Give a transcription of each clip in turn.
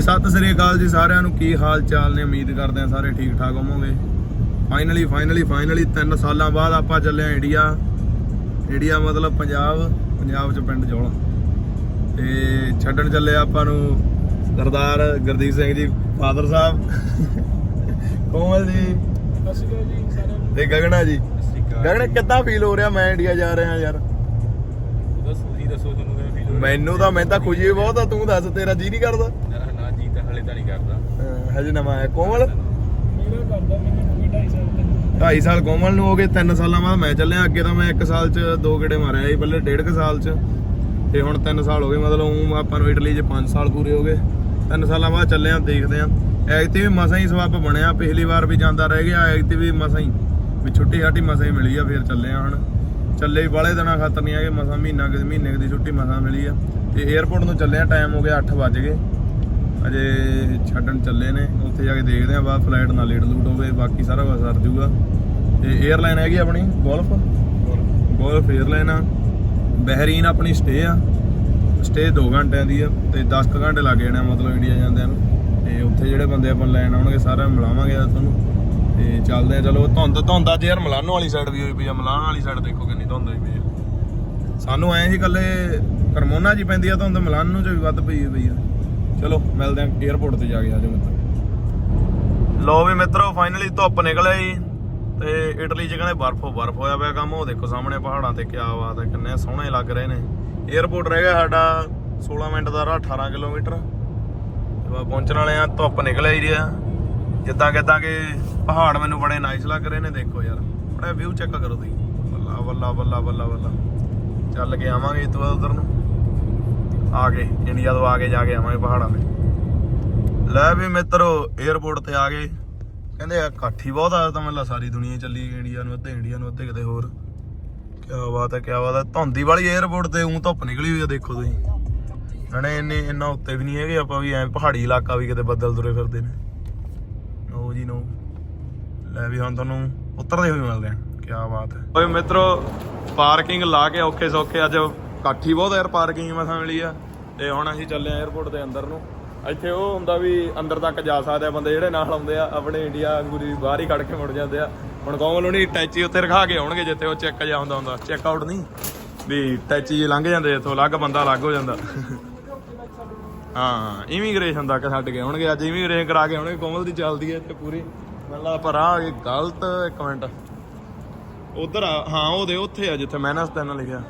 ਸਤਿ ਸ੍ਰੀ ਅਕਾਲ ਜੀ ਸਾਰਿਆਂ ਨੂੰ। ਕੀ ਹਾਲ ਚਾਲ ਨੇ? ਉਮੀਦ ਕਰਦੇ ਆ ਸਾਰੇ ਠੀਕ ਠਾਕ ਹੋਵੋਗੇ। ਫਾਈਨਲੀ ਫਾਈਨਲੀ ਫਾਈਨਲੀ 3 ਸਾਲਾਂ ਬਾਅਦ ਆਪਾਂ ਚੱਲੇ ਆ ਇੰਡੀਆ। ਇੰਡੀਆ ਮਤਲਬ ਪੰਜਾਬ ਪੰਜਾਬ ਚ ਪਿੰਡ ਜੋਲਾ ਤੇ ਛੱਡਣ ਚੱਲੇ ਆਪਾਂ ਨੂੰ ਸਰਦਾਰ ਗੁਰਦੀਪ ਸਿੰਘ ਜੀ ਫਾਦਰ ਸਾਹਿਬ। ਕੋਮਲ ਜੀ? ਸਤਿ ਸ਼੍ਰੀ ਅਕਾਲ ਜੀ ਸਾਰਿਆਂ ਤੇ ਗਗਨਾ ਜੀ। ਗਗਨ ਕਿੱਦਾਂ ਫੀਲ ਹੋ ਰਿਹਾ? ਮੈਂ ਇੰਡੀਆ ਜਾ ਰਿਹਾ ਯਾਰ। ਦੱਸ ਤੁਸੀਂ ਦੱਸੋ ਤੁਹਾਨੂੰ ਕਿਵੇਂ ਫੀਲ ਹੋ ਮੈਨੂੰ ਤਾਂ ਮੈਂ ਤਾਂ ਖੁਸ਼ੀ ਬਹੁਤ ਆ ਤੂੰ ਦੱਸ ਤੇਰਾ ਜੀ ਨਹੀਂ ਕਰਦਾ। ਤਾਂ ਨਹੀਂ ਕਰਦਾ। ਅਹ ਹਜੇ ਨਵਾਂ ਆਇਆ ਕੋਮਲ? ਮੇਰਾ ਕਰਦਾ ਮੈਨੂੰ ਗਏ 2.5 ਸਾਲ ਤੱਕ 2.5 ਸਾਲ ਕੋਮਲ ਨੂੰ ਹੋ ਗਏ 3 ਸਾਲਾਂ ਬਾਅਦ ਮੈਂ ਚੱਲਿਆ। ਅੱਗੇ ਤਾਂ ਮੈਂ 1 ਸਾਲ ਚ ਦੋ ਗੇੜੇ ਮਾਰਿਆ ਸੀ ਪਹਿਲੇ ਡੇਢ ਕੁ ਸਾਲ ਚ। ਤੇ ਹੁਣ 3 ਸਾਲ ਹੋ ਗਏ। ਮਤਲਬ ਊਂ ਆਪਾਂ ਨੂੰ ਇਟਲੀ 'ਚ 5 ਸਾਲ ਪੂਰੇ ਹੋ ਗਏ। 3 ਸਾਲਾਂ ਬਾਅਦ ਚੱਲੇ ਆ ਦੇਖਦੇ ਆ। ਐਗਤੀ ਵੀ ਮਸਾਂ ਹੀ ਸਵਾਪ ਬਣਿਆ। ਪਿਛਲੀ ਵਾਰ ਵੀ ਜਾਂਦਾ ਰਹਿ ਗਿਆ। ਐਗਤੀ ਵੀ ਮਸਾਂ ਹੀ। ਵੀ ਛੁੱਟੀ ਹਾਟੀ ਮਸਾਂ ਹੀ ਮਿਲੀ ਆ ਫਿਰ ਚੱਲੇ ਆ ਹੁਣ। ਚੱਲੇ ਵੀ ਬਾਲੇ ਦਿਨਾਂ ਖਾਤਰ ਨਹੀਂ ਹੈਗੇ। ਮਸਾਂ ਮਹੀਨਾ ਕਿ ਮਹੀਨੇ ਕੁ ਦੀ ਛੁੱਟੀ ਮਸਾਂ ਮਿਲੀ ਆ। ਤੇ 에어ਪੋਰਟ ਨੂੰ ਚੱਲੇ ਆ। ਟਾਈਮ ਹੋ ਗਿਆ 8 ਵਜ ਗਏ। ਅਜੇ ਛੱਡਣ ਚੱਲੇ ਨੇ, ਉੱਥੇ ਜਾ ਕੇ ਦੇਖਦੇ ਆ ਬਾਅਦ ਫਲਾਈਟ ਨਾ ਲੇਟ ਲੂਟ ਹੋਵੇ, ਬਾਕੀ ਸਾਰਾ ਕੁਝ ਸਰ ਜੂਗਾ। ਤੇ 에ਅਰਲਾਈਨ ਹੈਗੀ ਆਪਣੀ? ਗੋਲਫ ਗੋਲਫ 에ਅਰਲਾਈਨ ਆ। ਬਹਿਰੀਨ ਆਪਣੀ ਸਟੇ ਆ। ਸਟੇ 2 ਘੰਟਿਆਂ ਦੀ ਆ ਤੇ 10 ਕੁ ਘੰਟੇ ਲੱਗ ਜਾਣੇ ਆ ਮਤਲਬ ਇੰਡੀਆ ਜਾਂਦਿਆਂ ਨੂੰ। ਤੇ ਉੱਥੇ ਜਿਹੜੇ ਬੰਦੇ ਆਪਾਂ ਲੈਣ ਆਉਣਗੇ, ਸਾਰਿਆਂ ਨੂੰ ਮਿਲਾਵਾਂਗੇ ਤੁਹਾਨੂੰ। ਤੇ ਚੱਲਦੇ ਆ, ਚਲੋ, ਧੁੰਦ ਧੁੰਦ ਅੱਜ ਯਾਰ ਮਲਾਨੋ ਵਾਲੀ ਸਾਈਡ ਵੀ ਹੋਈ ਪਈ ਆ। ਮਲਾਨ ਵਾਲੀ ਸਾਈਡ ਦੇਖੋ ਕਿੰਨੀ ਧੁੰਦ ਹੋਈ ਪਈ ਆ। ਸਾਨੂੰ ਐਂ ਜੀ ਕੱਲੇ ਕਰਮੋਨਾ ਜੀ ਪੈਂਦੀ ਆ ਧੁੰਦ ਮਲਾਨੋ ਚ ਵੀ ਵੱਧ ਪਈ ਹੋਈ ਪਈ ਆ। ਚਲੋ, ਮਿਲਦੇ ਆਂ 에어ਪੋਰਟ ਤੇ ਜਾ ਕੇ ਆਜੋ ਮਿੱਤਰ। ਲੋ ਵੀ ਮਿੱਤਰੋ ਫਾਈਨਲੀ ਧੁੱਪ ਨਿਕਲ ਆਈ ਤੇ ਇਟਲੀ 'ਚ ਕਹਿੰਦੇ ਬਰਫ਼ ਬਰਫ਼ ਹੋਇਆ ਪਿਆ ਕੰਮ। ਉਹ ਦੇਖੋ ਸਾਹਮਣੇ ਪਹਾੜਾਂ ਤੇ ਕਿਆ ਬਾਤ ਹੈ, ਕਿੰਨੇ ਸੋਹਣੇ ਲੱਗ ਰਹੇ ਨੇ। 에어ਪੋਰਟ ਰਹਿ ਗਿਆ ਸਾਡਾ 16 ਮਿੰਟ ਦਾ ਰਾਹ 18 ਕਿਲੋਮੀਟਰ। ਤੇ ਪਹੁੰਚਣ ਵਾਲੇ ਆ ਧੁੱਪ ਨਿਕਲ ਆਈ ਰਿਹਾ ਜਿੱਦਾਂ ਕਿਦਾਂ ਕਿ ਪਹਾੜ ਮੈਨੂੰ ਬੜੇ ਨਾਈਸ ਲੱਗ ਰਹੇ ਨੇ, ਦੇਖੋ ਯਾਰ। ਬੜਾ ਵਿਊ ਚੈੱਕ ਕਰੋ ਤੁਸੀਂ। ਬੱਲਾ ਬੱਲਾ ਬੱਲਾ ਬੱਲਾ ਬੱਲਾ। ਚੱਲ ਕੇ ਆਵਾਂਗੇ ਇਸ ਤੋਂ ਬਾਅਦ ਉਧਰ ਨੂੰ। ਆ ਕੇ ਇੰਡੀਆ ਤੋਂ ਆ ਕੇ ਜਾ ਕੇ ਆਵਾਂਗੇ ਪਹਾੜਾਂ 'ਤੇ। ਲੈ ਵੀ ਮਿੱਤਰੋ 에어ਪੋਰਟ ਤੇ ਆ ਗਏ। ਕਹਿੰਦੇ ਇਕੱਠੀ ਬਹੁਤ ਆ, ਤਾਂ ਮੈਨੂੰ ਸਾਰੀ ਦੁਨੀਆ ਚੱਲੀ ਇੰਡੀਆ ਨੂੰ, ਅੱਧੇ ਇੰਡੀਆ ਨੂੰ, ਅੱਧੇ ਕਿਤੇ ਹੋਰ। ਕੀ ਬਾਤ ਹੈ ਕੀ ਬਾਤ ਹੈ। ਧੌਂਦੀ ਵਾਲੀ 에어ਪੋਰਟ ਤੇ ਉਂ ਧੁੱਪ ਨਿਕਲੀ ਹੋਈ ਆ, ਦੇਖੋ ਤੁਸੀਂ। ਹਣੇ ਇੰਨੇ, ਇੰਨਾ ਉੱਤੇ ਵੀ ਨਹੀਂ ਹੈਗੇ, ਆਪਾਂ ਵੀ ਐਵੇਂ ਪਹਾੜੀ ਇਲਾਕਾ ਵੀ ਕਿਤੇ ਬੱਦਲ ਤੁਰੇ ਫਿਰਦੇ ਨੇ। ਨੋ ਜੀ ਨੋ। ਲੈ ਵੀ ਹੁਣ ਤੁਹਾਨੂੰ ਉਤਰਦੇ ਹੋਏ ਮਿਲਦੇ ਆ। ਕੀ ਬਾਤ ਹੈ। ਓਏ ਮਿੱਤਰੋ, ਪਾਰਕਿੰਗ ਲਾ ਕੇ ਔਖੇ ਸੌਖੇ ਅੱਜ ਕਾਠੀ ਬਹੁਤ ਯਾਰ ਪਾਰਕਿੰਗ ਮਸਾਂ ਮਿਲੀ ਆ। ਤੇ ਹੁਣ ਅਸੀਂ ਚੱਲੇ ਆ 에어ਪੋਰਟ ਦੇ ਅੰਦਰ ਨੂੰ। ਇੱਥੇ ਉਹ ਹੁੰਦਾ ਵੀ ਅੰਦਰ ਤੱਕ ਜਾ ਸਕਦੇ ਆ ਬੰਦੇ ਜਿਹੜੇ ਨਾਲ ਆਉਂਦੇ ਆ, ਆਪਣੇ ਇੰਡੀਆ ਗੁਰੀ ਬਾਹਰ ਹੀ ਕੱਢ ਕੇ ਮੁੜ ਜਾਂਦੇ ਆ। ਹੁਣ ਕੌਮਲ ਹੁਣੀ ਟੈਚੀ ਉੱਥੇ ਰਖਾ ਕੇ ਆਉਣਗੇ ਜਿੱਥੇ ਉਹ ਚੈੱਕ ਜਾ ਹੁੰਦਾ ਹੁੰਦਾ। ਚੈੱਕ ਆਊਟ ਨਹੀਂ, ਵੀ ਟੈਚੀ ਲੰਘ ਜਾਂਦੇ ਇੱਥੋਂ, ਅਲੱਗ ਬੰਦਾ ਅਲੱਗ ਹੋ ਜਾਂਦਾ। ਹਾਂ ਇਮੀਗ੍ਰੇਸ਼ਨ ਤੱਕ ਛੱਡ ਕੇ ਆਉਣਗੇ, ਅੱਜ ਇਮੀਗ੍ਰੇਸ਼ਨ ਕਰਾ ਕੇ ਆਉਣਗੇ, ਕੋਮਲ ਦੀ ਚੱਲਦੀ ਹੈ ਇੱਥੇ ਪੂਰੀ। ਮਤਲਬ ਲੱਗਦਾ ਪਰ ਆ ਗਲਤ ਇੱਕ ਮਿੰਟ। ਉਧਰ ਆ, ਹਾਂ ਉਹਦੇ ਉੱਥੇ ਆ ਜਿੱਥੇ ਮੈਨਸ ਤੈਨ ਲਿਖਿਆ।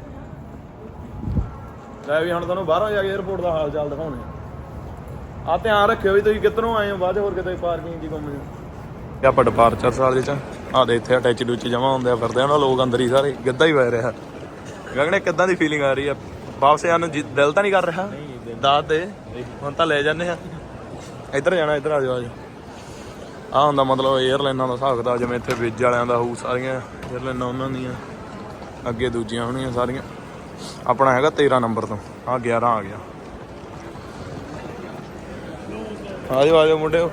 ਲੈ ਵੀ ਹੁਣ ਤੁਹਾਨੂੰ ਬਾਹਰੋਂ ਜਾ ਕੇ 에어ਪੋਰਟ ਦਾ ਹਾਲ ਚਾਲ ਦਿਖਾਉਣੇ ਆ। ਧਿਆਨ ਰੱਖਿਓ ਵੀ ਤੁਸੀਂ ਕਿੱਧਰੋਂ ਆਏ ਹੋ ਬਾਅਦ ਹੋਰ ਕਿਤੇ ਪਾਰਕਿੰਗ ਦੀ ਘੁੰਮ ਜਾ ਆਪਾਂ ਡਿਪਾਰਚਰ ਸਾਲ ਚ ਆ। ਦੇ ਇੱਥੇ ਅਟੈਚਡ ਵਿੱਚ ਜਮਾ ਹੁੰਦੇ ਆ ਫਿਰਦੇ ਆ ਨਾ ਲੋਕ ਅੰਦਰ ਹੀ ਸਾਰੇ ਗਿੱਧਾ ਹੀ ਵਹਿ ਰਿਹਾ। ਗਗਨੇ ਕਿੱਦਾਂ ਦੀ ਫੀਲਿੰਗ ਆ ਰਹੀ ਆ? ਵਾਪਸ ਆਉਣ ਨੂੰ ਦਿਲ ਤਾਂ ਨਹੀਂ ਕਰ ਰਿਹਾ? ਦਾਤ ਦੇ। ਹੁਣ ਤਾਂ ਲੈ ਜਾਂਦੇ ਆ। ਇੱਧਰ ਜਾਣਾ ਇੱਧਰ ਆ ਜਾਓ ਆ ਹੁੰਦਾ ਮਤਲਬ 에ਅਰਲਾਈਨਾਂ ਦਾ ਹਿਸਾਬ ਕਿਤਾਬ ਜਿਵੇਂ ਇੱਥੇ ਵਿਜ ਵਾਲਿਆਂ ਦਾ ਹੋਊ ਸਾਰੀਆਂ 에ਅਰਲਾਈਨਾਂ ਉਹਨਾਂ ਦੀਆਂ। ਅੱਗੇ ਦੂਜੀਆਂ ਹੋਣੀਆਂ ਸਾਰੀਆਂ। ਆਪਣਾ ਹੈਗਾ 13 ਨੰਬਰ ਤੋਂ। ਆ 11 ਆ ਗਿਆ। ਆ ਜਾਓ ਮੁੰਡਿਓ।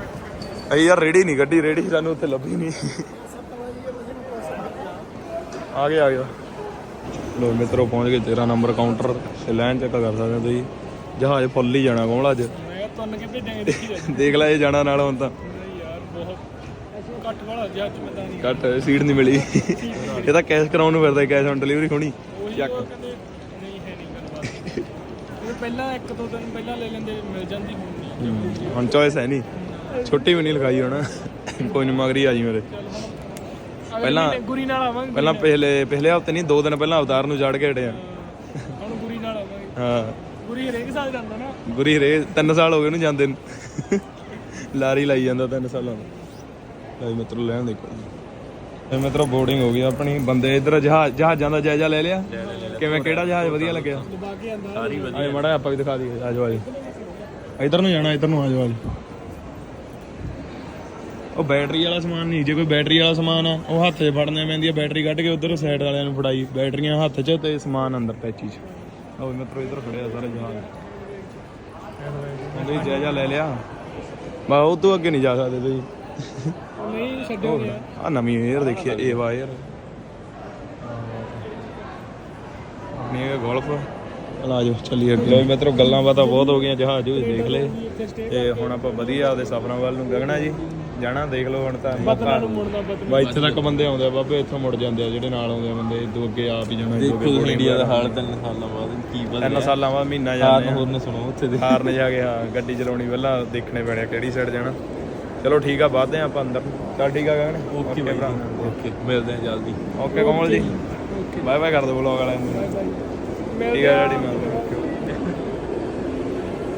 ਅਈ ਯਾਰ ਰੇੜੀ ਨਹੀਂ ਗੱਡੀ ਰੇੜੀ ਸਾਨੂੰ ਉੱਥੇ ਲੱਭੀ ਨਹੀਂ ਆ ਗਿਆ ਆ ਗਿਆ। ਲੋ ਮਿੱਤਰੋ, ਪਹੁੰਚ ਗਏ 13 ਨੰਬਰ ਕਾਊਂਟਰ ਤੇ ਲਾਈਨ ਚੈੱਕ ਕਰ ਸਕਦੇ ਹੋ ਤੁਸੀਂ। ਜਹਾਜ਼ ਫੁੱਲ ਹੀ ਜਾਣਾ ਕੋਮਲਾ ਅੱਜ? ਮੈਂ ਤੁੰਨ ਕੇ ਭੇਜਾਂਗੇ ਦੇਖ ਲੈ, ਇਹ ਜਾਣਾ ਨਾਲ ਹੁਣ ਤਾਂ। ਯਾਰ ਬਹੁਤ ਘੱਟ ਵਾਲਾ ਜੱਜ ਮੈਂ ਨਹੀਂ ਘੱਟ ਸੀਟ ਨਹੀਂ ਮਿਲੀ। ਇਹ ਤਾਂ ਕੈਸ਼ ਕਰਾਉਣ ਨੂੰ ਫਿਰਦਾ, ਕੈਸ਼ ਔਨ ਡਿਲੀਵਰੀ ਹੋਣੀ ਉਹੀ ਚੱਕ ਉਹ ਕਹਿੰਦੇ ਨਹੀਂ ਹੈ ਨਹੀਂ ਗੱਲਬਾਤ ਇਹ ਪਹਿਲਾਂ ਇੱਕ ਦੋ ਦਿਨ ਪਹਿਲਾਂ ਲੈ ਲੈਂਦੇ ਮਿਲ ਜਾਂਦੀ ਨਹੀਂ ਹੁਣ ਚੋਇਸ ਹੈ ਨਹੀਂ। ਛੁੱਟੀ ਵੀ ਨਹੀਂ ਲਗਾਈ ਹੁਣ। ਕੋਈ ਨਹੀਂ ਮਗਰੀ ਆ ਜੀ ਮੇਰੇ। ਪਹਿਲਾਂ- ਗੁਰੀ ਨਾਲ ਆਵਾਂਗੇ। ਪਹਿਲਾਂ ਪਿਛਲੇ ਪਿਛਲੇ ਹਫ਼ਤੇ ਨਹੀਂ ਦੋ ਦਿਨ ਪਹਿਲਾਂ ਅਵਤਾਰ ਨੂੰ ਚੜ ਕੇ ਹਟੇ ਆ। ਹੁਣ ਗੁਰੀ ਨਾਲ ਆਵਾਂਗੇ। ਹਾਂ। ਗੁਰੀ ਹਰੇਕ ਸਾਲ ਜਾਂਦਾ ਨਾ। ਗੁਰੀ ਰੇ 3 ਸਾਲ ਹੋ ਗਏ ਉਹਨੂੰ ਜਾਂਦੇ ਨੂੰ। ਲਾਰੀ ਲਾਈ ਜਾਂਦਾ 3 ਸਾਲਾਂ ਦਾ ਲੈ ਮਿੱਤਰੋ ਲੈਣ ਦੇਖੋ। ਤੇ ਮਿੱਤਰੋ ਬੋਰਡਿੰਗ ਹੋ ਗਈ ਆਪਣੀ। ਬੰਦੇ ਇਧਰ ਜਹਾਜ਼ ਜਹਾਜ਼ਾਂ ਦਾ ਜਾਇਜ਼ਾ ਲੈ ਲਿਆ। ਕਿਵੇਂ ਕਿਹੜਾ ਜਹਾਜ਼ ਵਧੀਆ ਲੱਗਿਆ? ਸਾਰੀ ਆਏ ਮੜਾ ਆਪਾਂ ਵੀ ਦਿਖਾ ਦਈਏ ਆਜੋ ਆਜੋ ਇਧਰ ਨੂੰ ਜਾਣਾ ਇਧਰ ਨੂੰ ਆਜੋ ਆਜੋ ਉਹ ਬੈਟਰੀ ਵਾਲਾ ਸਮਾਨ ਨਹੀਂ ਜੇ ਕੋਈ ਬੈਟਰੀ ਵਾਲਾ ਸਮਾਨ ਆ ਉਹ ਹੱਥ 'ਚ ਫੜਨੇ ਪੈਂਦੀ ਆ ਬੈਟਰੀ ਕੱਢ ਕੇ ਉਧਰ ਸਾਈਡ ਵਾਲਿਆਂ ਨੂੰ ਫੜਾਈ। ਬੈਟਰੀਆਂ ਹੱਥ 'ਚ ਤੇ ਸਮਾਨ ਅੰਦਰ ਟੈਚੀ 'ਚ। ਉਹ ਮਿੱਤਰੋ ਇਧਰ ਖੜਿਆ ਸਾਰੇ ਜਹਾਜ਼। ਉਹਦੇ ਜਾਇਜ਼ਾ ਲੈ ਲਿਆ। ਬਾ ਉਹ ਤੋਂ ਅੱਗੇ ਨਹੀਂ ਜਾ ਸਕਦੇ ਤੁਸੀਂ। ਨਹੀਂ ਛੱਡਿਆ ਗਿਆ ਆ। ਨਵੀਂ 에ਅਰ ਦੇਖੀ ਆ ਏਵਾ 에ਅਰ ਨੇ ਗੋਲਫ। ਚਲ ਆ ਜਾਓ ਚੱਲੀਏ ਅੱਗੇ। ਲੋ ਮਿੱਤਰੋ ਗੱਲਾਂ ਬਾਤਾਂ ਬਹੁਤ ਹੋ ਗਈਆਂ ਜਹਾਜ਼ ਜੂਜ ਦੇਖ ਲਏ। ਸਟੇ ਤੇ ਹੁਣ ਆਪਾਂ ਵਧੀਆ ਆਪਦੇ ਸਫਰਾਂ ਵੱਲ ਨੂੰ ਗਗਣਾ ਜੀ ਜਾਣਾ ਦੇਖ ਲਓ ਹੁਣ ਤਾਂ ਬਤਨਾ ਮੌਕਾ। ਨੂੰ ਮੁੜਨਾ ਬਤਨਾ ਬਾ ਇੱਥੇ ਤੱਕ ਬੰਦੇ ਆਉਂਦੇ ਆ ਬਾਬੇ ਇੱਥੋਂ ਮੁੜ ਜਾਂਦੇ ਆ ਜਿਹੜੇ ਨਾਲ ਆਉਂਦੇ ਆ ਬੰਦੇ ਇਦੋਂ ਅੱਗੇ ਆਪ ਹੀ ਜਾਣਾ ਦੇਖੋ ਇੰਡੀਆ ਦਾ ਹਾਲ ਤਿੰਨ ਸਾਲਾਂ ਬਾਅਦ ਕੀ ਬਦਲਿਆ। ਤਿੰਨ ਸਾਲਾਂ ਬਾਅਦ ਮਹੀਨਾ ਹਾਰਨ ਜਾਂਦੇ ਆ। ਹੋਰ ਨਾ ਸੁਣੋ ਉੱਥੇ ਦੇ। ਹਾਰਨ ਜਾ ਕੇ ਹਾਂ ਗੱਡੀ ਚਲਾਉਣੀ ਪਹਿਲਾਂ ਦੇਖਣੇ ਪੈਣੇ ਕਿਹੜੀ ਸਾਈਡ ਜਾਣਾ। ਚਲੋ ਠੀਕ ਆ ਵੱਧਦੇ ਆ ਆਪਾਂ ਅੰਦਰ। ਚੱਲ ਠੀਕ ਆ ਗਗਨ? ਓਕੇ ਭਰਾ। ਓਕੇ ਮਿਲਦੇ ਹਾਂ ਜਲਦੀ। ਓਕੇ ਕੋਮਲ ਜੀ। ਬਾਏ ਬਾਏ ਕਰ ਦਿਓ ਵਲੌਗ ਵਾਲਿਆਂ ਨੂੰ। ਠੀਕ ਆ ਡੈਡੀ ਨਾਲ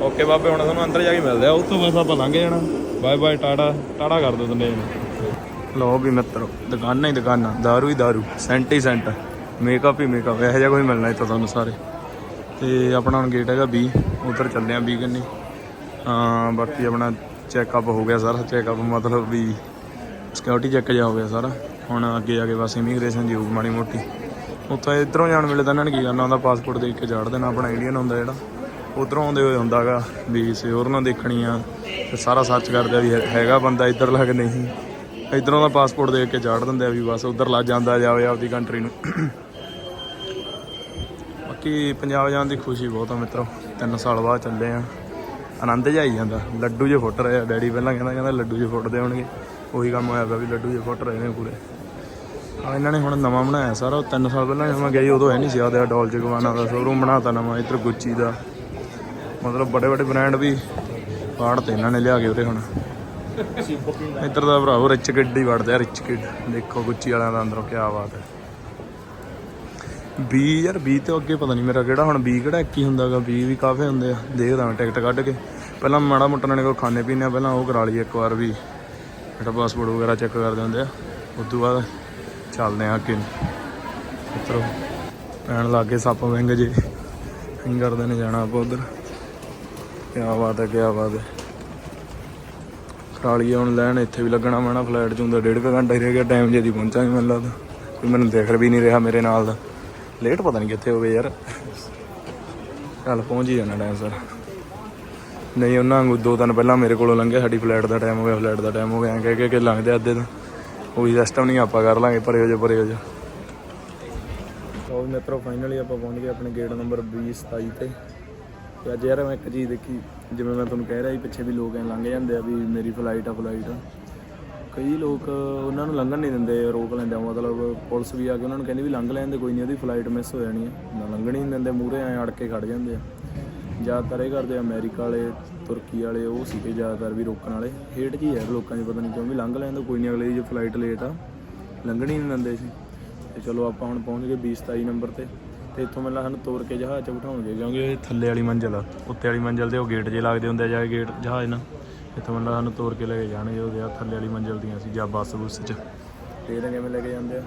ਓਕੇ ਬਾਬੇ ਹੁਣ ਤੁਹਾਨੂੰ ਅੰਦਰ ਜਾ ਕੇ ਮਿਲਦੇ ਆ। ਉਸ ਤੋਂ ਬਸ ਆਪਾਂ ਲੰਘ ਜਾਣਾ। ਬਾਏ ਬਾਏ ਟਾਟਾ ਟਾਟਾ ਕਰ ਦਿਓ ਤੁੰਨੇ ਲਓ ਵੀ ਮਿੱਤਰੋ ਦੁਕਾਨਾਂ ਹੀ ਦੁਕਾਨਾਂ। ਦਾਰੂ ਹੀ ਦਾਰੂ। ਸੈਂਟ ਹੀ ਸੈਂਟ। ਮੇਕਅਪ ਹੀ ਮੇਕਅਪ ਇਹੋ ਜਿਹਾ ਕੋਈ ਮਿਲਣਾ ਇੱਥੇ ਤੁਹਾਨੂੰ ਸਾਰੇ। ਤੇ ਆਪਣਾ ਹੁਣ ਗੇਟ ਹੈਗਾ 20 ਉਧਰ ਚੱਲੇ ਆ 20 ਕੰਨੀ। ਹਾਂ ਬਾਕੀ ਆਪਣਾ ਚੈੱਕਅਪ ਹੋ ਗਿਆ ਸਾਰਾ ਚੈੱਕਅਪ ਮਤਲਬ ਵੀ ਸਿਕਿਉਰਿਟੀ ਚੈੱਕ ਜਾ ਹੋ ਗਿਆ ਸਾਰਾ। ਹੁਣ ਅੱਗੇ ਆ ਕੇ ਬਸ ਇਮੀਗ੍ਰੇਸ਼ਨ ਦੀ ਮਾੜੀ ਮੋਟੀ। ਉੱਥੋਂ ਇਧਰੋਂ ਜਾਣ ਵੇਲੇ ਤਾਂ ਇਹਨਾਂ ਨੇ ਕੀ ਕਰਨਾ ਹੁੰਦਾ ਪਾਸਪੋਰਟ ਦੇਖ ਕੇ ਚਾੜ ਦੇਣਾ, ਆਪਣਾ ਇੰਡੀਅਨ ਹੁੰਦਾ ਜਿਹੜਾ। ਉਧਰੋਂ ਆਉਂਦੇ ਹੋਏ ਹੁੰਦਾਗਾ ਵੀ ਸਿਓਰ ਨਾਲ ਦੇਖਣੀ ਆ ਤੇ ਸਾਰਾ ਸਰਚ ਕਰਦੇ ਆ ਵੀ ਹੈਗਾ ਬੰਦਾ ਇੱਧਰ ਲੱਗ ਨਹੀਂ। ਇਧਰੋਂ ਦਾ ਪਾਸਪੋਰਟ ਦੇਖ ਕੇ ਚਾੜ ਦਿੰਦੇ ਆ ਵੀ ਬਸ ਉਧਰ ਲੱਗ ਜਾਂਦਾ, ਜਾਵੇ ਆਪਦੀ ਕੰਟਰੀ ਨੂੰ। ਬਾਕੀ ਪੰਜਾਬ ਜਾਣ ਦੀ ਖੁਸ਼ੀ ਬਹੁਤ ਆ ਮਿੱਤਰੋ 3 ਸਾਲ ਬਾਅਦ ਚੱਲੇ ਆ। ਆਨੰਦ ਜਿਹਾ ਆਈ ਜਾਂਦਾ। ਲੱਡੂ ਜੇ ਫੁੱਟ ਰਹੇ ਆ। ਡੈਡੀ ਪਹਿਲਾਂ ਕਹਿੰਦਾ ਕਹਿੰਦਾ ਲੱਡੂ ਜੇ ਫੁੱਟਦੇ ਹੋਣਗੇ ਉਹੀ ਕੰਮ ਹੋਇਆ ਪਿਆ ਵੀ ਲੱਡੂ ਜੇ ਫੁੱਟ ਰਹੇ ਨੇ ਪੂਰੇ। ਆ ਇਹਨਾਂ ਨੇ ਹੁਣ ਨਵਾਂ ਬਣਾਇਆ ਸਾਰਾ। 3 ਸਾਲ ਪਹਿਲਾਂ ਜਦੋਂ ਮੈਂ ਗਿਆ ਉਦੋਂ ਹੈ ਨਹੀਂ ਸੀ ਆਦੇ ਡੋਲ ਗਵਾਨਾ ਦਾ ਸ਼ੋਰੂਮ ਬਣਾਤਾ ਨਵਾਂ, ਇੱਧਰ ਗੁੱਚੀ ਦਾ। ਮਤਲਬ ਬੜੇ ਬੜੇ ਬ੍ਰਾਂਡ ਵੀ ਪਾੜਤੇ ਇਹਨਾਂ ਨੇ ਲਿਆ ਕੇ ਉਰੇ ਹੁਣ। ਇੱਧਰ ਦਾ ਭਰਾਵੋ ਰਿਚ ਕਿੱਡ ਹੀ ਵੜਦੇ ਆ ਰਿਚ ਕਿੱਡ ਦੇਖੋ ਗੁੱਚੀ ਵਾਲਿਆਂ ਦਾ ਅੰਦਰੋਂ ਕੀ ਬਾਤ ਹੈ। 20 ਯਾਰ 20 ਤੋਂ ਅੱਗੇ ਪਤਾ ਨਹੀਂ ਮੇਰਾ ਕਿਹੜਾ ਹੁਣ 20 ਕਿਹੜਾ 21 ਹੁੰਦਾਗਾ 20 ਵੀ ਕਾਫੀ ਹੁੰਦੇ ਆ। ਦੇਖਦਾ ਮੈਂ ਟਿਕਟ ਕੱਢ ਕੇ। ਪਹਿਲਾਂ ਮਾੜਾ ਮੋਟਾ ਨਾਲੇ ਕੋ ਖਾਣੇ ਪੀਣੇ ਆ, ਪਹਿਲਾਂ ਉਹ ਕਰਾ ਲਈ ਇੱਕ ਵਾਰ ਵੀ। ਜਿਹੜਾ ਪਾਸਪੋਰਟ ਵਗੈਰਾ ਚੈੱਕ ਕਰਦੇ ਹੁੰਦੇ ਆ। ਉਸ ਤੋਂ ਬਾਅਦ ਚੱਲਦੇ ਆ ਅੱਗੇ ਨੂੰ। ਮਿੱਤਰੋ, ਪੈਣ ਲੱਗੇ ਸੱਪ ਵਿੰਗ ਜੇ। ਅਸੀਂ ਕਰਦੇ ਨੇ ਜਾਣਾ ਆਪਾਂ ਉਧਰ। ਕਿਆ ਬਾਤ ਹੈ ਕਿਆ ਬਾਤ ਹੈ ਕਰਾਲੀਏ ਹੁਣ ਲੈਣ, ਇੱਥੇ ਵੀ ਲੱਗਣਾ ਮੈਣਾ ਫਲਾਈਟ ਚ। ਹੁੰਦਾ ਡੇਢ ਕੁ ਘੰਟਾ ਹੀ ਰਹਿ ਗਿਆ ਟਾਈਮ ਜੇ ਦੀ ਪਹੁੰਚਾਂਗੇ ਮੈਨੂੰ ਲੱਗਦਾ। ਕੋਈ ਮੈਨੂੰ ਦੇਖ ਵੀ ਨਹੀਂ ਰਿਹਾ ਮੇਰੇ ਨਾਲ ਦਾ। ਲੇਟ ਪਤਾ ਨਹੀਂ ਕਿੱਥੇ ਹੋ ਗਏ ਯਾਰ। ਚੱਲ ਪਹੁੰਚ ਹੀ ਜਾਣਾ ਟਾਈਮ ਸਰ। ਨਹੀਂ, ਉਹਨਾਂ ਨੂੰ ਦੋ ਦਿਨ ਪਹਿਲਾਂ ਮੇਰੇ ਕੋਲੋਂ ਲੰਘਿਆ ਸਾਡੀ ਫਲਾਈਟ ਦਾ ਟਾਈਮ ਹੋ ਗਿਆ ਫਲਾਈਟ ਦਾ ਟਾਈਮ ਹੋ ਗਿਆ। ਐਂ ਕਹਿ ਕਹਿ ਕੇ ਲੰਘਦੇ ਅੱਧੇ ਤਾਂ ਉਹੀ ਸਿਸਟਮ ਨਹੀਂ ਆਪਾਂ ਕਰ ਲਾਂਗੇ, ਪਰੇ ਹੋ ਜਾ, ਪਰੇ ਹੋ ਜਾ। ਉਹ ਮਿੱਤਰੋ ਫਾਈਨਲੀ ਆਪਾਂ ਪਹੁੰਚ ਗਏ ਆਪਣੇ ਗੇਟ ਨੰਬਰ 20 27 ਤੇ। ਤੇ ਅੱਜ ਯਾਰ ਮੈਂ ਇੱਕ ਚੀਜ਼ ਦੇਖੀ, ਜਿਵੇਂ ਮੈਂ ਤੁਹਾਨੂੰ ਕਹਿ ਰਿਹਾ ਸੀ, ਪਿੱਛੇ ਵੀ ਲੋਕ ਐਂ ਲੰਘ ਜਾਂਦੇ ਆ ਵੀ ਮੇਰੀ ਫਲਾਈਟ ਆ ਫਲਾਈਟ ਆ। ਕਈ ਲੋਕ ਉਹਨਾਂ ਨੂੰ ਲੰਘਣ ਨਹੀਂ ਦਿੰਦੇ, ਰੋਕ ਲੈਂਦੇ ਆ। ਮਤਲਬ ਪੁਲਿਸ ਵੀ ਆ ਕੇ ਉਹਨਾਂ ਨੂੰ ਕਹਿੰਦੀ ਵੀ ਲੰਘ ਲੈਣ ਦੇ, ਕੋਈ ਨਹੀਂ, ਉਹਦੀ ਫਲਾਈਟ ਮਿਸ ਹੋ ਜਾਣੀ ਹੈ ਨਾ ਲੰਘਣ ਹੀ ਨਹੀਂ ਦਿੰਦੇ, ਮੂਹਰੇ ਐਂ ਅੜ ਕੇ ਖੜ ਜਾਂਦੇ ਆ। ਜ਼ਿਆਦਾਤਰ ਇਹ ਕਰਦੇ ਆ, ਅਮਰੀਕਾ ਵਾਲੇ, ਤੁਰਕੀ ਵਾਲੇ, ਉਹ ਸੀਗੇ ਜ਼ਿਆਦਾਤਰ ਵੀ ਰੋਕਣ ਵਾਲੇ। ਹੇਟ ਜੀ ਯਾਰ ਲੋਕਾਂ 'ਚ ਪਤਾ ਨਹੀਂ ਕਿਉਂ ਵੀ ਲੰਘ ਲੈਂਦੇ ਕੋਈ ਨਹੀਂ, ਅਗਲੇ ਦੀ ਜੇ ਫਲਾਈਟ ਲੇਟ ਆ, ਲੰਘਣ ਹੀ ਨਹੀਂ ਦਿੰਦੇ ਸੀ ਤੇ ਚਲੋ ਆਪਾਂ ਹੁਣ ਪਹੁੰਚ ਗਏ 20 27 ਨੰਬਰ ਤੇ। ਤੇ ਇੱਥੋਂ ਮੈਨੂੰ ਸਾਨੂੰ ਤੋਰ ਕੇ ਜਹਾਜ਼ 'ਚ ਬਿਠਾਉਣਗੇ, ਕਿਉਂਕਿ ਇਹ ਥੱਲੇ ਵਾਲੀ ਮੰਜ਼ਲ ਆ। ਉੱਤੇ ਵਾਲੀ ਮੰਜ਼ਲ ਤੇ ਉਹ ਗੇਟ ਜੇ ਲੱਗਦੇ ਹੁੰਦੇ ਆ, ਜਾ ਕੇ ਗੇਟ ਜਹਾਜ਼ ਨਾਲ। ਇੱਥੋਂ ਮੈਨੂੰ ਸਾਨੂੰ ਤੋਰ ਕੇ ਲੈ ਕੇ ਜਾਣਗੇ, ਉਹਦੇ ਆ ਥੱਲੇ ਵਾਲੀ ਮੰਜ਼ਿਲ ਦੀਆਂ ਸੀ, ਜਾਂ ਬੱਸ ਬੁੱਸ 'ਚ। ਤੇ ਇਹ ਕਿਵੇਂ ਲੈ ਕੇ ਜਾਂਦੇ ਆ?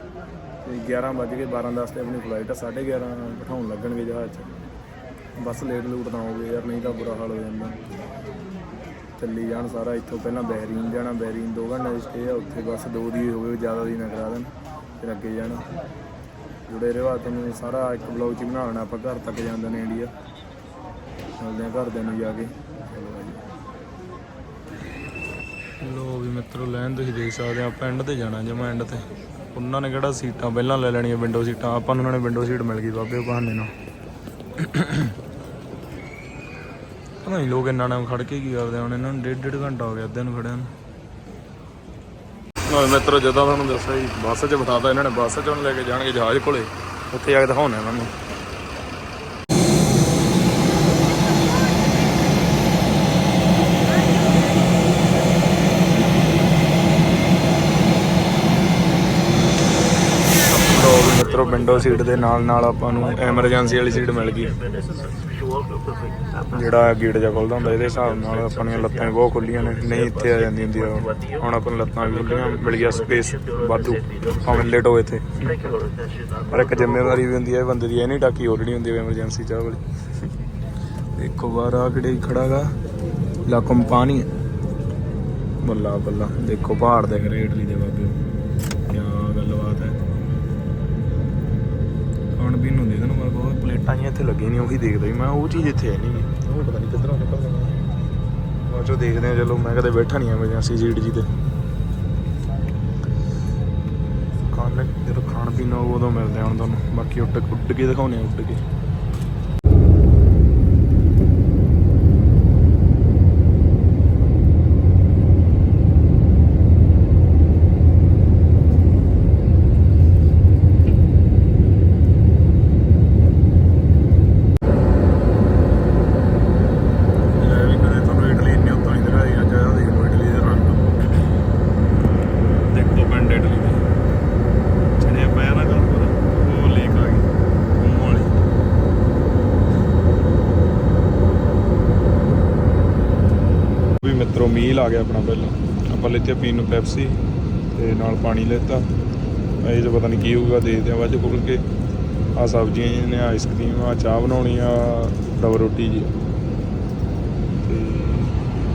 ਤੇ 11 ਵੱਜ ਕੇ 12 10 ਤੇ ਆਪਣੀ ਫਲਾਈਟ ਆ 11:30 ਬਿਠਾਉਣ ਲੱਗਣਗੇ ਜਹਾਜ਼ 'ਚ। ਬੱਸ ਲੇਟ ਲੂਟ ਨਾ ਹੋਵੇ ਯਾਰ, ਨਹੀਂ ਤਾਂ ਬੁਰਾ ਹਾਲ ਹੋ ਜਾਂਦਾ। ਚੱਲੀ ਜਾਣ ਸਾਰਾ, ਇੱਥੋਂ ਪਹਿਲਾਂ ਬਹਿਰੀਨ ਜਾਣਾ, ਬਹਿਰੀਨ ਦੋ ਘੰਟੇ ਦੀ ਸਟੇ ਆ, ਉੱਥੇ ਬੱਸ ਦੋ ਦੀ ਹੋਵੇ, ਜ਼ਿਆਦਾ ਦੀ ਨਾ ਕਰਾ ਦੇਣ, ਫਿਰ ਅੱਗੇ ਜਾਣਾ। ਜੁੜੇ ਰਹੋ ਤੁਹਾਨੂੰ ਸਾਰਾ ਇੱਕ ਬਲੌਗ ਚ ਬਣਾ ਲੈਣਾ ਆਪਾਂ ਘਰ ਤੱਕ ਜਾਂਦੇ ਨੇ ਇੰਡੀਆ ਮਿਲਦੇ ਆ ਘਰਦਿਆਂ ਨੂੰ ਜਾ ਕੇ। ਲੋ ਵੀ ਮਿੱਤਰੋ, ਲੈਣ ਤੁਸੀਂ ਦੇਖ ਸਕਦੇ ਆ, ਆਪਾਂ ਐਂਡ ਤੇ ਜਾਣਾ ਜਮਾ ਐਂਡ ਤੇ। ਉਹਨਾਂ ਨੇ ਕਿਹੜਾ ਸੀਟਾਂ ਪਹਿਲਾਂ ਲੈ ਲੈਣੀਆਂ ਵਿੰਡੋ ਸੀਟਾਂ, ਆਪਾਂ ਨੂੰ ਉਹਨਾਂ ਨੇ ਵਿੰਡੋ ਸੀਟ ਮਿਲ ਗਈ ਬਾਬੇ ਬਹਾਨੇ ਨਾਲ। ਪਤਾ ਨਹੀਂ ਲੋਕ ਇੰਨਾ ਟਾਈਮ ਖੜ ਕੇ ਕੀ ਕਰਦੇ ਹੁਣ, ਇਹਨਾਂ ਨੂੰ ਡੇਢ ਡੇਢ ਘੰਟਾ ਹੋ ਗਿਆ ਅੱਧੇ ਨੂੰ ਖੜਿਆਂ ਨੂੰ। ਲੋ ਮਿੱਤਰੋ, ਜਦੋਂ ਤੁਹਾਨੂੰ ਦੱਸਿਆ ਜੀ, ਬੱਸ 'ਚ ਬਿਠਾਤਾ, ਇਹਨਾਂ ਨੇ ਬੱਸ 'ਚ ਉਹਨੂੰ ਲੈ ਕੇ ਜਾਣਗੇ ਜਹਾਜ਼ ਕੋਲੇ। ਉੱਥੇ ਜਾ ਕੇ ਦਿਖਾਉਣਾ ਇਹਨਾਂ ਨੂੰ ਲੋ ਵੀ ਮਿੱਤਰੋ ਵਿੰਡੋ ਸੀਟ ਦੇ ਨਾਲ ਨਾਲ ਆਪਾਂ ਨੂੰ ਐਮਰਜੈਂਸੀ ਵਾਲੀ ਸੀਟ ਮਿਲ ਗਈ। ਜਿਹੜਾ ਗੇਟ ਜਾ ਖੁੱਲਦਾ ਹੁੰਦਾ, ਇਹਦੇ ਹਿਸਾਬ ਨਾਲ ਆਪਣੀਆਂ ਲੱਤਾਂ ਵੀ ਬਹੁਤ ਖੁੱਲੀਆਂ ਨੇ। ਨਹੀਂ ਇੱਥੇ ਆ ਜਾਂਦੀ ਹੁੰਦੀ ਆ ਹੁਣ ਆਪਾਂ ਨੂੰ ਲੱਤਾਂ ਵੀ ਖੁੱਲੀਆਂ ਮਿਲ ਗਿਆ ਸਪੇਸ ਵਾਧੂ। ਭਾਵੇਂ ਲੇਟ ਹੋਏ ਇੱਥੇ। ਪਰ ਇੱਕ ਜ਼ਿੰਮੇਵਾਰੀ ਵੀ ਹੁੰਦੀ ਹੈ ਬੰਦੇ ਦੀ ਇਹ ਨਹੀਂ ਟਾਕੀ ਹੋਲਣੀ ਹੁੰਦੀ ਹੈ ਐਮਰਜੈਂਸੀ ਚਾਹ ਵਾਲੀ। ਦੇਖੋ ਵਾਰ ਆ ਕਿਹੜੇ ਖੜਾਗਾ ਲਾ ਕੰਪਨੀ ਬੱਲਾ ਬੱਲਾ। ਦੇਖੋ ਪਹਾੜ ਦੇ ਰਹੇ ਇਟਲੀ ਦੇ ਬਾਬੇ। ਕੀ ਗੱਲਬਾਤ ਹੈ। ਖਾਣ ਪੀਣ ਨੂੰ ਦੇਖਣ ਮੈਂ ਬਹੁਤ ਪਲੇਟਾਂ ਜਿਹੀਆਂ ਇੱਥੇ ਲੱਗੀਆਂ ਨਹੀਂ ਉਹੀ ਦੇਖਦਾ ਸੀ ਮੈਂ ਉਹ ਚੀਜ਼ ਇੱਥੇ ਹੈ ਨਹੀਂ। ਉਹ ਪਤਾ ਨਹੀਂ ਕਿੱਧਰੋਂ ਨਿਕਲ ਜਾਣਾ। ਬਾਅਦ ਚੋਂ ਦੇਖਦੇ ਆ ਚਲੋ ਮੈਂ ਕਦੇ ਬੈਠਾ ਨਹੀਂ ਐਮਰਜੈਂਸੀ ਸੀਟ ਜੀ ਤੇ। ਖਾਣ ਜਦੋਂ ਖਾਣ ਪੀਣ ਹੋਊ ਉਦੋਂ ਮਿਲਦੇ ਆ ਹੁਣ ਤੁਹਾਨੂੰ। ਬਾਕੀ ਉੱਡ ਉੱਡ ਕੇ ਦਿਖਾਉਣੇ ਆ ਉੱਡ ਕੇ। ਵੀ ਮੀਲ ਆ ਗਿਆ ਆਪਣਾ ਪਹਿਲਾਂ। ਆਪਾਂ ਲਿੱਤੇ ਪੀਣ ਨੂੰ ਪੈਪਸੀ ਤੇ ਨਾਲ ਪਾਣੀ ਲੈਤਾ। ਇਹ ਤਾਂ ਪਤਾ ਨਹੀਂ ਕੀ ਹੋਊਗਾ, ਦੇਖਦੇ ਆ ਬਾਅਦ 'ਚ ਖੁੱਲ ਕੇ। ਆ ਸਬਜ਼ੀਆਂ ਜੀ ਨੇ ਆਈਸਕ੍ਰੀਮ ਆ ਚਾਹ ਬਣਾਉਣੀ ਆ ਡਬਲ ਰੋਟੀ ਜੀ। ਤੇ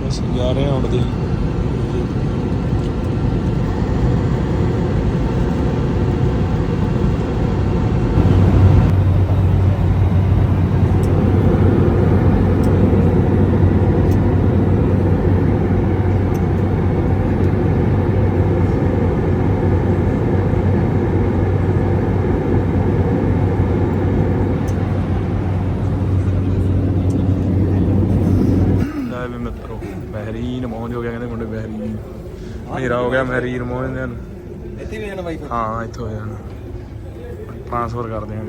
ਬਸ ਜਾ ਰਹੇ ਹਾਂ ਹੁਣ ਦੀ ਲੈ ਵੀ ਮਿੱਤਰੋ ਬਹਿਰੀਨ ਪਹੁੰਚ ਹੋ ਗਿਆ ਕਹਿੰਦੇ ਮੁੰਡੇ ਬਹਿਰੀਨ ਹਨੇਰਾ ਹੋ ਗਿਆ ਬਹਿਰੀਨ ਪਹੁੰਚਦੇ ਹਨ ਇੱਥੇ ਵੀ ਜਾਣਾ ਬਾਈ ਹਾਂ ਇੱਥੋਂ ਜਾਣਾ। ਟ੍ਰਾਂਸਫਰ ਕਰਦੇ ਆਂ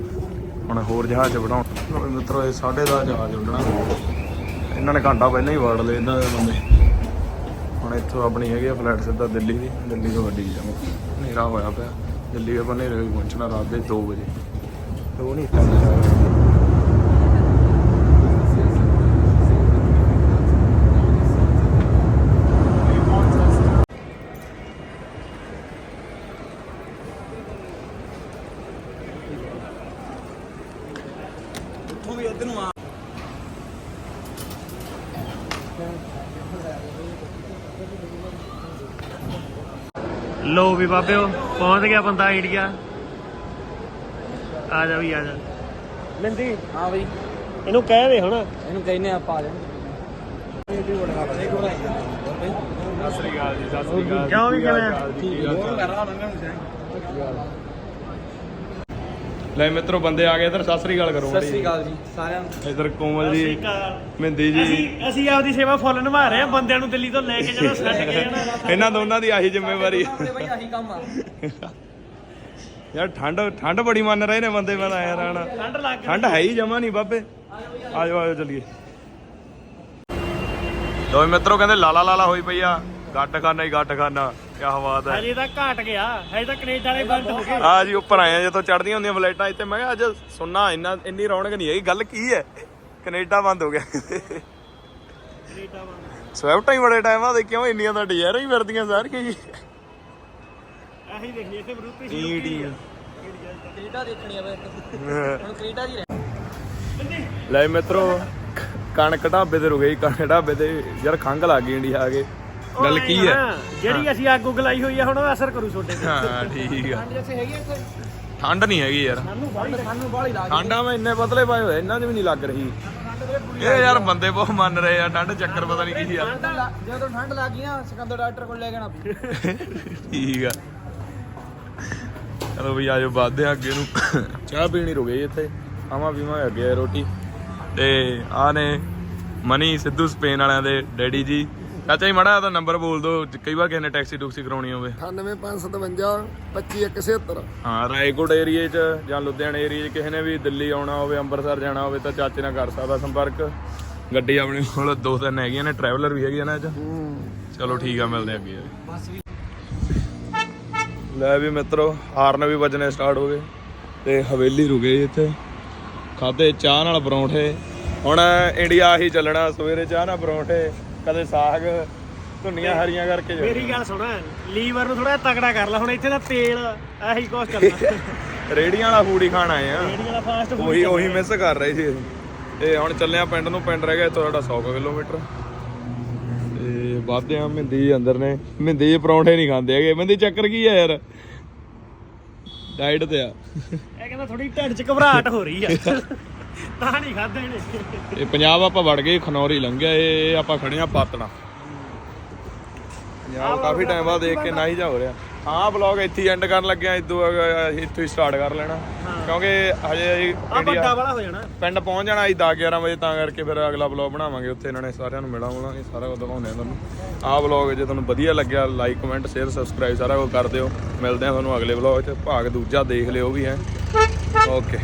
ਹੁਣ ਹੋਰ ਜਹਾਜ਼ 'ਚ ਬਿਠਾਉਣ ਲਓ ਮਿੱਤਰੋ ਇਹ ਸਾਢੇ ਦਾ ਜਹਾਜ਼ ਉੱਡਣਾ ਇਹਨਾਂ ਨੇ ਘੰਟਾ ਪਹਿਲਾਂ ਹੀ ਵਾੜ ਲਏ ਇਹਨਾਂ ਦੇ ਬੰਦੇ। ਹੁਣ ਇੱਥੋਂ ਆਪਣੀ ਹੈਗੀ ਆ ਫਲਾਈਟ ਸਿੱਧਾ ਦਿੱਲੀ ਦੀ। ਦਿੱਲੀ ਤੋਂ ਗੱਡੀ ਜਾਵਾਂ। ਹਨੇਰਾ ਹੋਇਆ ਪਿਆ। ਦਿੱਲੀ ਆਪਾਂ ਹਨੇਰੇ ਵੀ ਪਹੁੰਚਣਾ ਰਾਤ ਦੇ 2 ਵਜੇ। ਦੋ ਨਹੀਂ ਉੱਥੋਂ ਵੀ ਇੱਧਰ ਨੂੰ ਆ। ਲੋ ਵੀ ਬਾਬਿਓ ਪਹੁੰਚ ਗਿਆ ਬੰਦਾ ਇੰਡੀਆ ਆ ਜਾ ਵੀ ਆ ਜਾ। ਮਿੰਦੀ ਹਾਂ ਬਈ। ਇਹਨੂੰ ਕਹਿ ਦੇ ਹੁਣ। ਇਹਨੂੰ ਕਹਿੰਨੇ ਆਪਾਂ ਆ ਜਾ ਕਿਉਂ ਵੀ ਕਿਵੇਂ ਆ? ਲੈ ਮਿੱਤਰੋ ਬੰਦੇ ਆ ਗਏ ਇਧਰ ਸਤਿ ਸ੍ਰੀ ਅਕਾਲ ਕਰੋ ਸਤਿ ਸ੍ਰੀ ਅਕਾਲ ਜੀ ਸਾਰਿਆਂ ਨੂੰ। ਇਧਰ ਕੋਮਲ ਜੀ ਮਹਿੰਦੀ ਜੀ। ਅਸੀਂ ਅਸੀਂ ਆਪਦੀ ਸੇਵਾ ਫੁੱਲ ਨਿਭਾ ਰਹੇ ਆ ਬੰਦਿਆਂ ਨੂੰ ਦਿੱਲੀ ਤੋਂ ਲੈ ਕੇ ਜਦੋਂ ਛੱਡ ਕੇ ਜਾਣਾ ਇਹਨਾਂ ਦੋਨਾਂ ਦੀ ਆਹੀ ਜ਼ਿੰਮੇਵਾਰੀ। ਹੈ। ਬਾਈ ਆਹੀ ਕੰਮ ਆ। ਯਾਰ ਠੰਡ ਠੰਡ ਬੜੀ ਮੰਨ ਰਹੇ ਨੇ ਬੰਦੇ ਮੈਂ ਆਇਆ ਰਹਿਣਾ ਠੰਡ ਲੱਗ ਗਈ ਠੰਡ ਹੈ। ਹੀ ਜਮਾ ਨਹੀਂ ਬਾਬੇ। ਆਜੋ ਆਜੋ ਚਲੀਏ। ਦੋਵੇਂ ਮਿੱਤਰੋ ਕਹਿੰਦੇ ਲਾਲਾ ਲਾਲਾ ਹੋਈ ਪਈ ਆ। ਗੱਟ ਖਾਨਾ ਹੀ ਗੱਟ ਖਾਨਾ। ਕੀ ਬਾਤ ਹੈ। ਹਜੇ ਤਾਂ ਘਟ ਗਿਆ ਹਜੇ ਤਾਂ ਕੈਨੇਡਾ ਵਾਲੇ ਬੰਦ ਹੋ ਗਏ। ਆ ਜੀ ਉੱਪਰ ਆਏ ਆ ਜਦੋਂ ਚੜਦੀਆਂ ਹੁੰਦੀਆਂ ਫਲਾਈਟਾਂ ਇੱਥੇ। ਮੈਂ ਕਿਹਾ ਅੱਜ ਸੁਣਨਾ ਇੰਨਾ ਇੰਨੀ ਰੌਣਕ ਨਹੀਂ ਹੈਗੀ। ਗੱਲ ਕੀ ਹੈ? ਕੈਨੇਡਾ ਬੰਦ ਹੋ ਗਿਆ। ਕੈਨੇਡਾ ਬੰਦ। ਸਵਿਫਟਾਂ ਹੀ ਬੜੇ ਟਾਈਮ ਬਾਅਦ ਕਿਉਂ ਇੰਨੀਆਂ ਤਾਂ ਡਿਜ਼ਾਇਰ ਹੀ ਫਿਰਦੀਆਂ ਸਾਰੀਆਂ ਜੀ। ਆਹੀ ਦੇਖੀ ਇੱਥੇ ਮਰੂਤੀ ਸੀ ਕ੍ਰੀਡਾ ਦੇਖਣੀ ਆ ਬਈ ਹੁਣ ਕ੍ਰੀਡਾ ਜੀ ਲੈ ਮਿੱਤਰੋ ਕਣਕ ਢਾਬੇ ਤੇ ਰੁਕੇ ਜੀ ਕਣਕ ਢਾਬੇ ਤੇ ਯਾਰ ਖੰਗ ਲੱਗ ਗਈ ਇੰਡੀਆ ਆ ਕੇ। ਗੱਲ ਕੀ ਹੈ ਜਿਹੜੀ ਅਸੀਂ ਅੱਗ ਉੱਗ ਲਾਈ ਹੋਈ ਆ ਹੁਣ ਉਹ ਅਸਰ ਕਰੂ ਛੋਟੇ ਤੇ। ਹਾਂ ਠੀਕ ਆ। ਜਿੱਥੇ ਹੈਗੀ ਇੱਥੇ। ਠੰਡ ਨਹੀਂ ਹੈਗੀ ਯਾਰ। ਸਾਨੂੰ ਬਾਹਲੀ ਸਾਨੂੰ ਬਾਹਲੀ ਲੱਗ। ਠੰਡਾਂ ਮੈਂ ਇੰਨੇ ਪਤਲੇ ਪਾਏ ਹੋਏ ਇਹਨਾਂ 'ਚ ਵੀ ਨਹੀਂ ਲੱਗ ਰਹੀ। ਇਹ ਯਾਰ ਬੰਦੇ ਬਹੁਤ ਮੰਨ ਰਹੇ ਆ ਠੰਡ ਚੱਕਰ ਪਤਾ ਨਹੀਂ ਕੀ ਆ। ਜਦੋਂ ਠੰਡ ਲੱਗ ਗਈ ਨਾ ਸਿਕੰਦਰ ਡਾਕਟਰ ਕੋਲ ਲੈ ਜਾਣਾ। ਠੀਕ ਆ। ਚਲੋ ਵੀ ਆਜੋ ਵੱਧਦੇ ਆ ਅੱਗੇ ਨੂੰ। ਚਾਹ ਪੀਣੀ ਰੁਕੇ ਜੀ ਇੱਥੇ। ਆਵਾਂ ਪੀਵਾਂ ਅੱਗੇ ਰੋਟੀ। ਤੇ ਆ ਨੇ ਮਨੀ ਸਿੱਧੂ ਸਪੇਨ ਵਾਲਿਆਂ ਦੇ ਡੈਡੀ ਜੀ। ਚਾਚਾ ਜੀ ਮੜਾ ਤਾਂ ਨੰਬਰ ਬੋਲ ਦਿਓ ਕਈ ਵਾਰ ਕਿਸੇ ਨੇ ਟੈਕਸੀ ਟੂਕਸੀ ਕਰਾਉਣੀ ਹੋਵੇ। 98557 25176 ਹਾਂ ਰਾਏਕੋਟ ਏਰੀਏ 'ਚ ਜਾਂ ਲੁਧਿਆਣਾ ਏਰੀਏ 'ਚ ਕਿਸੇ ਨੇ ਵੀ ਦਿੱਲੀ ਆਉਣਾ ਹੋਵੇ ਅੰਮ੍ਰਿਤਸਰ ਜਾਣਾ ਹੋਵੇ ਤਾਂ ਚਾਚੇ ਨਾਲ ਕਰ ਸਕਦਾ ਸੰਪਰਕ। ਗੱਡੀ ਆਪਣੇ ਕੋਲ ਦੋ ਤਿੰਨ ਹੈਗੀਆਂ ਨੇ ਟਰੈਵਲਰ ਵੀ ਹੈਗੀਆਂ ਨੇ ਇਹ 'ਚ ਚਲੋ ਠੀਕ ਆ ਮਿਲਦੇ ਆ ਅੱਗੇ। ਲੈ ਵੀ ਮਿੱਤਰੋ ਹਾਰਨ ਵੀ ਵੱਜਣੇ ਸਟਾਰਟ ਹੋ ਗਏ। ਤੇ ਹਵੇਲੀ ਰੁਕੇ ਇੱਥੇ। ਖਾਦੇ ਚਾਹ ਨਾਲ ਪਰੌਂਠੇ। ਹੁਣ ਇੰਡੀਆ ਆਹੀ ਚੱਲਣਾ ਸਵੇਰੇ ਚਾਹ ਨਾਲ ਪਰੌਂਠੇ ਕਦੇ ਸਾਗ ਧੁੰਨੀਆਂ ਹਰੀਆਂ ਕਰਕੇ ਜੋ ਮੇਰੀ ਗੱਲ ਸੁਣ ਲੀਵਰ ਨੂੰ ਥੋੜਾ ਤਕੜਾ ਕਰ ਲੈ ਹੁਣ ਇੱਥੇ ਦਾ ਤੇਲ ਆਹੀ ਕੁਛ ਚੱਲਣਾ। ਰੇੜੀਆਂ ਵਾਲਾ ਫੂਡ ਹੀ ਖਾਣ ਆਏ ਆ। ਰੇੜੀ ਵਾਲਾ ਫਾਸਟ ਫੂਡ ਉਹੀ ਉਹੀ ਮਿਸ ਕਰ ਰਹੇ ਸੀ ਤੇ ਹੁਣ ਚੱਲੇ ਆ ਪਿੰਡ ਨੂੰ ਪਿੰਡ ਰਹਿ ਗਿਆ ਇੱਥੋਂ ਸਾਡਾ 100 ਕੁ ਕਿਲੋਮੀਟਰ। ਤੇ ਵਾਧੇ ਆ ਮਹਿੰਦੀ ਅੰਦਰ ਨੇ। ਮਹਿੰਦੀ ਦੇ ਪਰੌਂਠੇ ਨਹੀਂ ਖਾਂਦੇ ਹੈਗੇ। ਮਹਿੰਦੀ ਚੱਕਰ ਕੀ ਆ ਯਾਰ? ਡਾਈਟ ਤੇ ਆ। ਇਹ ਕਹਿੰਦਾ ਥੋੜੀ ਢਿੱਡ 'ਚ ਘਬਰਾਹਟ ਹੋ ਰਹੀ ਆ। ਤਾਂ ਨਹੀਂ ਖਾਦੇ ਨੇ। ਇਹ ਪੰਜਾਬ ਆਪਾਂ ਵੜ ਗਏ ਖਨੌਰੀ ਲੰਘਿਆ ਇਹ ਆਪਾਂ ਖੜੇ ਆ ਪਾਤਣਾ। ਪੰਜਾਬ ਕਾਫੀ ਟਾਈਮ ਬਾਅਦ ਦੇਖ ਕੇ ਨਾ ਹੀ ਜਾ ਹੋ ਰਿਹਾ। ਹਾਂ ਬਲੌਗ ਇੱਥੇ ਐਂਡ ਕਰਨ ਲੱਗਿਆ ਇਦੋਂ ਇੱਥੋਂ ਹੀ ਸਟਾਰਟ ਕਰ ਲੈਣਾ। ਕਿਉਂਕਿ ਹਜੇ ਆ ਵੱਡਾ ਵਾਲਾ ਹੋ ਜਾਣਾ। ਪਿੰਡ ਪਹੁੰਚ ਜਾਣਾ ਅਸੀਂ 10 11 ਵਜੇ ਤਾਂ ਕਰਕੇ ਫਿਰ ਅਗਲਾ ਬਲੌਗ ਬਣਾਵਾਂਗੇ। ਉੱਥੇ ਇਹਨਾਂ ਨੇ ਸਾਰਿਆਂ ਨੂੰ ਮਿਲਾਂਗੇ ਸਾਰਾ ਕੁਝ ਦਿਖਾਉਂਦੇ ਆ ਤੁਹਾਨੂੰ। ਆਹ ਬਲੌਗ ਜੇ ਤੁਹਾਨੂੰ ਵਧੀਆ ਲੱਗਿਆ ਲਾਈਕ ਕਮੈਂਟ ਸ਼ੇਅਰ ਸਬਸਕ੍ਰਾਈਬ ਸਾਰਾ ਕੁਝ ਕਰ ਦਿਓ। ਮਿਲਦੇ ਆ ਤੁਹਾਨੂੰ ਅਗਲੇ ਬਲੌਗ 'ਚ। ਭਾਗ ਦੂਜਾ ਦੇਖ ਲਿਓ ਵੀ ਹੈ। ਓਕੇ